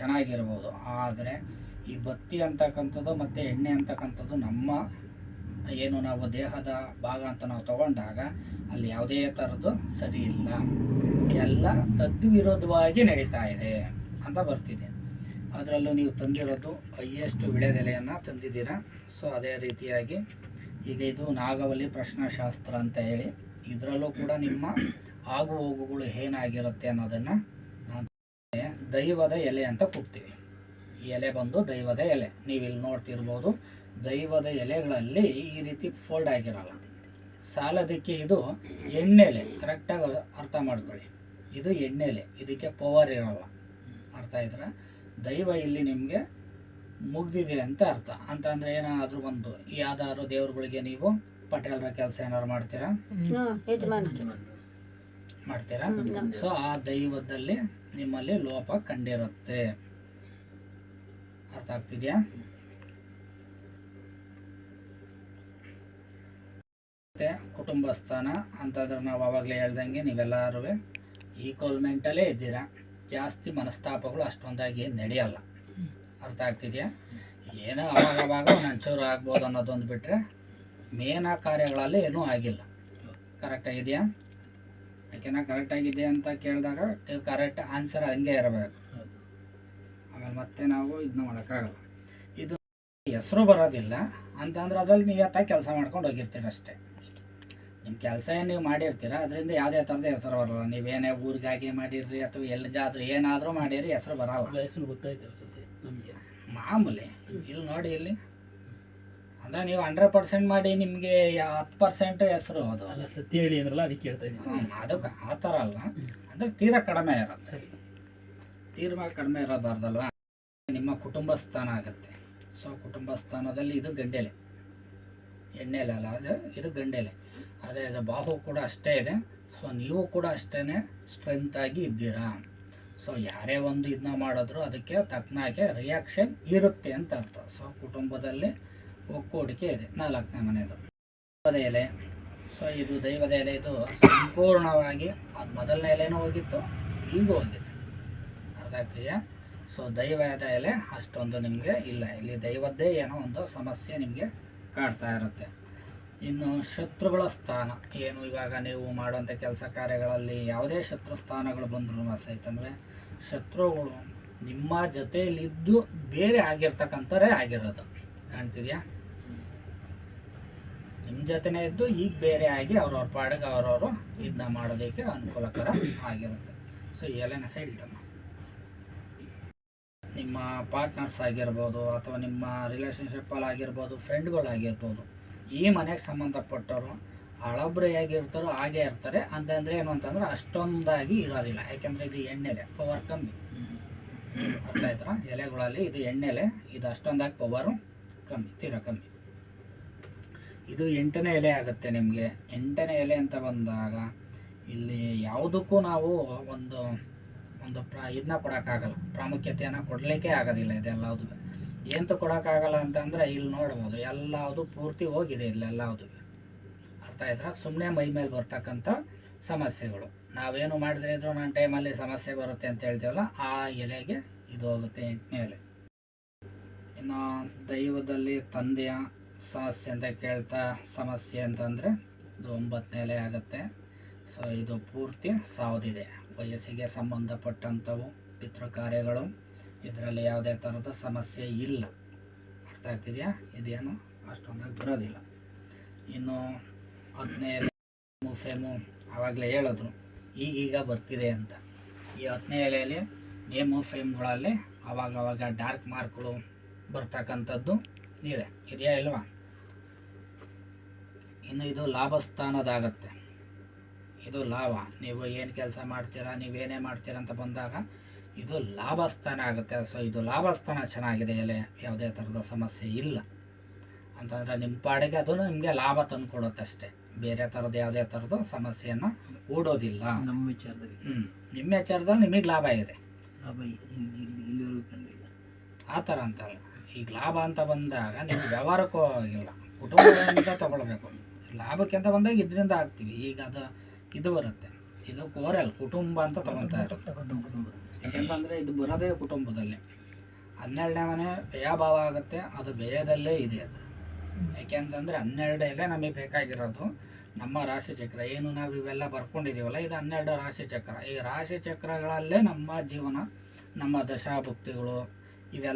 ಚೆನ್ನಾಗಿರ್ಬೋದು. ಆದರೆ ಈ ಬತ್ತಿ ಅಂತಕ್ಕಂಥದ್ದು ಮತ್ತು ಎಣ್ಣೆ ಅಂತಕ್ಕಂಥದ್ದು ನಮ್ಮ ಏನು ನಾವು ದೇಹದ ಭಾಗ ಅಂತ ನಾವು ತಗೊಂಡಾಗ ಅಲ್ಲಿ ಯಾವುದೇ ಥರದ್ದು ಸರಿ ಇಲ್ಲ. ಎಲ್ಲ ತದ್ವಿರೋಧವಾಗಿ ನಡೀತಾ ಇದೆ ಅಂತ ಬರ್ತಿದೆ. ಅದರಲ್ಲೂ ನೀವು ತಂದಿರೋದು ಹೈಯೆಸ್ಟ್ ವಿಳೆದೆಲೆಯನ್ನು ತಂದಿದ್ದೀರಾ. ಸೊ ಅದೇ ರೀತಿಯಾಗಿ ಈಗ ಇದು ನಾಗವಲ್ಲಿ ಪ್ರಶ್ನಾಶಾಸ್ತ್ರ ಅಂತ ಹೇಳಿ ಇದರಲ್ಲೂ ಕೂಡ ನಿಮ್ಮ ಆಗು ಹೋಗುಗಳು ಏನಾಗಿರುತ್ತೆ ಅನ್ನೋದನ್ನು ನಾನು ದೈವದ ಎಲೆ ಅಂತ ಕೂಗ್ತೀವಿ. ಎಲೆ ಬಂದು ದೈವದ ಎಲೆ. ನೀವು ಇಲ್ಲಿ ನೋಡ್ತಿರ್ಬೋದು, ದೈವದ ಎಲೆಗಳಲ್ಲಿ ಈ ರೀತಿ ಫೋಲ್ಡ್ ಆಗಿರಲ್ಲ. ಸಾಲದಕ್ಕೆ ಇದು ಎಣ್ಣೆಲೆ. ಕರೆಕ್ಟಾಗಿ ಅರ್ಥ ಮಾಡ್ಕೊಳ್ಳಿ. ಇದು ಎಣ್ಣೆಲೆ. ಇದಕ್ಕೆ ಪವರ್ ಇರಲ್ಲ. ಅರ್ಥ ಇದ್ರ ದೈವ ಇಲ್ಲಿ ನಿಮಗೆ ಮುಗ್ದಿದೆ ಅಂತ ಅರ್ಥ. ಅಂತ ಅಂದರೆ ಏನಾದರೂ ಒಂದು ಯಾವ್ದಾದ್ರು ದೇವ್ರುಗಳಿಗೆ ನೀವು ಪಟೇಲರ ಕೆಲಸ ಏನಾದ್ರು ಮಾಡ್ತೀರಾ? ಮಾಡ್ತೀರಾ? ಸೊ ಆ ದೈವದಲ್ಲಿ ನಿಮ್ಮಲ್ಲಿ ಲೋಪ ಕಂಡಿರುತ್ತೆ. ಅರ್ಥ ಆಗ್ತಿದ್ಯಾ? ಮತ್ತೆ ಕುಟುಂಬ ಸ್ಥಾನ ಅಂತಂದ್ರೆ ನಾವು ಆವಾಗಲೇ ಹೇಳ್ದಂಗೆ ನೀವೆಲ್ಲರೂ ಈಕ್ವಲ್ ಮೆಂಟಲ್ಲೇ ಇದ್ದೀರಾ. ಜಾಸ್ತಿ ಮನಸ್ತಾಪಗಳು ಅಷ್ಟೊಂದಾಗಿ ನಡೆಯಲ್ಲ. ಅರ್ಥ ಆಗ್ತಿದೆಯಾ? ಏನೋ ಅವಾಗ ಅವಾಗ ಒಂಚೂರು ಆಗ್ಬೋದು ಅನ್ನೋದೊಂದು ಬಿಟ್ಟರೆ ಮೇನ ಕಾರ್ಯಗಳಲ್ಲಿ ಏನೂ ಆಗಿಲ್ಲ. ಕರೆಕ್ಟ್ ಆಗಿದೆಯಾ? ಯಾಕೆನ ಕರೆಕ್ಟ್ ಆಗಿದೆ ಅಂತ ಕೇಳಿದಾಗ ನೀವು ಕರೆಕ್ಟ್ ಆನ್ಸರ್ ಹಂಗೆ ಇರಬೇಕು. ಆಮೇಲೆ ಮತ್ತೆ ನಾವು ಇದನ್ನ ಮಾಡೋಕ್ಕಾಗಲ್ಲ. ಇದು ಹೆಸರು ಬರೋದಿಲ್ಲ ಅಂತಂದ್ರೆ ಅದ್ರಲ್ಲಿ ನಿಯತ್ತಾಗಿ ಕೆಲಸ ಮಾಡ್ಕೊಂಡು ಹೋಗಿರ್ತೀರ ಅಷ್ಟೇ. ನಿಮ್ಮ ಕೆಲಸ ಏನು ನೀವು ಮಾಡಿರ್ತೀರ ಅದರಿಂದ ಯಾವುದೇ ಥರದ ಹೆಸರು ಬರಲ್ಲ. ನೀವೇನೇ ಊರಿಗಾಗಿ ಮಾಡಿರ್ರಿ ಅಥವಾ ಎಲ್ಲಿಗಾದ್ರೂ ಏನಾದರೂ ಮಾಡಿರಿ ಹೆಸರು ಬರಲ್ಲ. ಹೆಸರು ಗೊತ್ತಾಯ್ತು ಮಾಮೂಲಿ. ಇಲ್ಲಿ ನೋಡಿ ಇಲ್ಲಿ. ಅಂದ್ರೆ ನೀವು ಹಂಡ್ರೆಡ್ ಪರ್ಸೆಂಟ್ ಮಾಡಿ ನಿಮಗೆ ಹತ್ತು ಪರ್ಸೆಂಟ್ ಹೆಸರು ಅದು. ಅಲ್ಲ ಸತ್ಯ ಹೇಳಿ ಅಂದ್ರಲ್ಲ ಅದಕ್ಕೆ ಕೇಳ್ತಾ ಇದ್ದೀನಿ. ಅದಕ್ಕೆ ಆ ಥರ ಅಲ್ಲ. ಅಂದ್ರೆ ತೀರಾ ಕಡಿಮೆ ಇರೋದು ಸರಿ. ತೀರಾ ಕಡಿಮೆ ಇರಬಾರ್ದಲ್ವಾ? ನಿಮ್ಮ ಕುಟುಂಬ ಸ್ಥಾನ ಆಗುತ್ತೆ. ಸೊ ಕುಟುಂಬ ಸ್ಥಾನದಲ್ಲಿ ಇದು ಗಂಡೆಲೆ. ಎಣ್ಣೆಲೆ ಅಲ್ಲ ಅದು ಇದು ಗಂಡೆಲೆ. ಆದರೆ ಇದು ಬಾಹು ಕೂಡ ಅಷ್ಟೇ ಇದೆ. ಸೊ ನೀವು ಕೂಡ ಅಷ್ಟೇ ಸ್ಟ್ರೆಂತಾಗಿ ಇದ್ದೀರಾ. ಸೊ ಯಾರೇ ಒಂದು ಇದನ್ನ ಮಾಡಿದ್ರು ಅದಕ್ಕೆ ತಕ್ಕನಾಗೆ ರಿಯಾಕ್ಷನ್ ಇರುತ್ತೆ ಅಂತ ಅರ್ಥ. ಸೊ ಕುಟುಂಬದಲ್ಲಿ ಒಕ್ಕೂಡಿಕೆ ಇದೆ. ನಾಲ್ಕನೇ ಮನೆಯದು. ದೈವದ ಎಲೆ. ಸೊ ಇದು ದೈವದ ಎಲೆ, ಇದು ಸಂಪೂರ್ಣವಾಗಿ ಅದು ಮೊದಲನೇ ಎಲೆನೂ ಹೋಗಿತ್ತು, ಈಗ ಹೋಗಿದೆ. ಅರ್ಧ ಆಗ್ತಿದೆಯಾ? ಸೊ ದೈವದ ಎಲೆ ಅಷ್ಟೊಂದು ನಿಮಗೆ ಇಲ್ಲ. ಇಲ್ಲಿ ದೈವದ್ದೇ ಏನೋ ಒಂದು ಸಮಸ್ಯೆ ನಿಮಗೆ ಕಾಡ್ತಾ ಇರುತ್ತೆ. ಇನ್ನು ಶತ್ರುಗಳ ಸ್ಥಾನ. ಏನು ಇವಾಗ ನೀವು ಮಾಡುವಂಥ ಕೆಲಸ ಕಾರ್ಯಗಳಲ್ಲಿ ಯಾವುದೇ ಶತ್ರು ಸ್ಥಾನಗಳು ಬಂದರೂ ಸಹಿತನೂ ಶತ್ರುಗಳು ನಿಮ್ಮ ಜೊತೆಯಲ್ಲಿದ್ದು ಬೇರೆ ಆಗಿರ್ತಕ್ಕಂಥವರೇ ಆಗಿರೋದು. ಕಾಣ್ತಿದ್ಯಾ? ನಿಮ್ಮ ಜೊತೆನೇ ಇದ್ದು ಈಗ ಬೇರೆ ಆಗಿ ಅವ್ರವ್ರ ಪಾಡಿಗೆ ಅವ್ರವರು ಇದನ್ನ ಮಾಡೋದಕ್ಕೆ ಅನುಕೂಲಕರ ಆಗಿರುತ್ತೆ. ಸೊ ಎಲೆನ ಸೈಡ್ ಇಡಮ್ಮ. ನಿಮ್ಮ ಪಾರ್ಟ್ನರ್ಸ್ ಆಗಿರ್ಬೋದು ಅಥವಾ ನಿಮ್ಮ ರಿಲೇಷನ್ಶಿಪ್ಪಲ್ಲಿ ಆಗಿರ್ಬೋದು ಫ್ರೆಂಡ್ಗಳಾಗಿರ್ಬೋದು ಈ ಮನೆಗೆ ಸಂಬಂಧಪಟ್ಟವರು ಹಳಬ್ರೆಯಾಗಿರ್ತಾರೋ ಹಾಗೆ ಇರ್ತಾರೆ. ಅಂತಂದರೆ ಏನು ಅಂತಂದ್ರೆ ಅಷ್ಟೊಂದಾಗಿ ಇರೋದಿಲ್ಲ. ಯಾಕೆಂದರೆ ಇದು ಎಣ್ಣೆಲೆ ಪವರ್ ಕಮ್ಮಿ. ಅರ್ಥ ಆಯ್ತಾ? ಎಲೆಗಳಲ್ಲಿ ಇದು ಎಣ್ಣೆಲೆ ಇದು ಅಷ್ಟೊಂದಾಗಿ ಪವರು ಕಮ್ಮಿ, ತೀರಾ ಕಮ್ಮಿ. ಇದು ಎಂಟನೇ ಎಲೆ ಆಗುತ್ತೆ ನಿಮಗೆ. ಎಂಟನೇ ಎಲೆ ಅಂತ ಬಂದಾಗ ಇಲ್ಲಿ ಯಾವುದಕ್ಕೂ ನಾವು ಒಂದು ಒಂದು ಪ್ರ, ಇದನ್ನ ಕೊಡೋಕ್ಕಾಗಲ್ಲ. ಪ್ರಾಮುಖ್ಯತೆಯನ್ನು ಕೊಡಲಿಕ್ಕೆ ಆಗೋದಿಲ್ಲ ಇದೆಲ್ಲದು ಏನಂತ ಕೊಡೋಕ್ಕಾಗಲ್ಲ ಅಂತಂದರೆ ಇಲ್ಲಿ ನೋಡ್ಬೋದು ಎಲ್ಲದು ಪೂರ್ತಿ ಹೋಗಿದೆ ಇಲ್ಲೆಲ್ಲದು ಅರ್ಥ ಆಯ್ತಾ? ಸುಮ್ಮನೆ ಮೈ ಮೇಲೆ ಬರ್ತಕ್ಕಂಥ ಸಮಸ್ಯೆಗಳು. ನಾವೇನು ಮಾಡಿದ್ರೆ ಇದ್ರೂ ನನ್ನ ಟೈಮಲ್ಲಿ ಸಮಸ್ಯೆ ಬರುತ್ತೆ ಅಂತ ಹೇಳ್ತೀವಲ್ಲ, ಆ ಎಲೆಗೆ ಇದು ಹೋಗುತ್ತೆ ಎಂಟನೇ ಎಲೆ. ಇನ್ನು ದೈವದಲ್ಲಿ ತಂದೆಯ ಸಮಸ್ಯೆ ಅಂತ ಕೇಳ್ತಾ ಸಮಸ್ಯೆ ಅಂತಂದರೆ ಇದು ಒಂಬತ್ತನೇಲೆ ಆಗುತ್ತೆ. ಸೊ ಇದು ಪೂರ್ತಿ ಸಾವುದಿದೆ. ವಯಸ್ಸಿಗೆ ಸಂಬಂಧಪಟ್ಟಂಥವು ಪಿತೃ ಕಾರ್ಯಗಳು ಇದರಲ್ಲಿ ಯಾವುದೇ ಥರದ ಸಮಸ್ಯೆ ಇಲ್ಲ. ಅರ್ಥ ಆಗ್ತಿದೆಯಾ? ಇದೇನು? ಅಷ್ಟೊಂದಾಗಿ ಬರೋದಿಲ್ಲ. ಇನ್ನು ಹತ್ತನೇ ಫೇಮು ಆವಾಗಲೇ ಹೇಳಿದ್ರು. ಈಗೀಗ ಬರ್ತಿದೆ ಅಂತ. ಈ ಹತ್ತನೇ ಎಲೆಯಲ್ಲಿ ನೇಮು, ಫೇಮ್ಗಳಲ್ಲಿ ಆವಾಗ ಆವಾಗ ಡಾರ್ಕ್ ಮಾರ್ಕ್ಗಳು ಬರ್ತಕ್ಕಂಥದ್ದು ಇದೆ. ಇದೆಯಾ ಇಲ್ವಾ? ಇನ್ನು ಇದು ಲಾಭಸ್ಥಾನದಾಗತ್ತೆ. ಇದು ಲಾಭ. ನೀವು ಏನು ಕೆಲಸ ಮಾಡ್ತೀರಾ ನೀವೇನೇ ಮಾಡ್ತೀರಾ ಅಂತ ಬಂದಾಗ ಇದು ಲಾಭಸ್ಥಾನ ಆಗುತ್ತೆ. ಸೊ ಇದು ಲಾಭಸ್ಥಾನ ಚೆನ್ನಾಗಿದೆ ಎಲೆ. ಯಾವುದೇ ಥರದ ಸಮಸ್ಯೆ ಇಲ್ಲ. ಅಂತಂದರೆ ನಿಮ್ಮ ಪಾಡಿಗೆ ಅದು ನಿಮಗೆ ಲಾಭ ತಂದು ಕೊಡುತ್ತೆ ಅಷ್ಟೇ. ಬೇರೆ ಥರದ ಯಾವುದೇ ಥರದ್ದು ಸಮಸ್ಯೆಯನ್ನು ಓಡೋದಿಲ್ಲ ನಮ್ಮ ವಿಚಾರದಲ್ಲಿ. ಹ್ಞೂ ನಿಮ್ಮ ವಿಚಾರದಲ್ಲಿ ನಿಮಗೆ ಲಾಭ ಇದೆ. ಲಾಭ ಇಲ್ಲಿ ಆ ಥರ ಅಂತಲ್ಲ ಈಗ ಲಾಭ ಅಂತ ಬಂದಾಗ ನಿಮ್ಗೆ ವ್ಯವಹಾರಕ್ಕೂ ಆಗಿಲ್ಲ ಕುಟುಂಬದಿಂದ ತಗೊಳ್ಬೇಕು. ಲಾಭಕ್ಕೆ ಅಂತ ಬಂದಾಗ ಇದರಿಂದ ಆಗ್ತೀವಿ. ಈಗ ಅದು ಇದು ಬರುತ್ತೆ. ಇದು ಕೋರಲ್ ಕುಟುಂಬ ಅಂತ ತಗೊತಾ ಇರುತ್ತೆ ಯಾಕೆಂತಂದರೆ ಇದು ಬರೋದೇ ಕುಟುಂಬದಲ್ಲಿ. ಹನ್ನೆರಡನೇ ಮನೆ ವ್ಯಯಭಾವ ಆಗುತ್ತೆ. ಅದು ವ್ಯಯದಲ್ಲೇ ಇದೆ ಅದು. ಯಾಕೆಂತಂದರೆ ಹನ್ನೆರಡಲ್ಲೇ ನಮಗೆ ಬೇಕಾಗಿರೋದು ನಮ್ಮ ರಾಶಿ ಚಕ್ರ. ಏನು ನಾವು ಇವೆಲ್ಲ ಬರ್ಕೊಂಡಿದ್ದೀವಲ್ಲ ಇದು ಹನ್ನೆರಡು ರಾಶಿ ಚಕ್ರ. ಈ ರಾಶಿ ಚಕ್ರಗಳಲ್ಲೇ ನಮ್ಮ ಜೀವನ, ನಮ್ಮ ದಶಾಭುಕ್ತಿಗಳು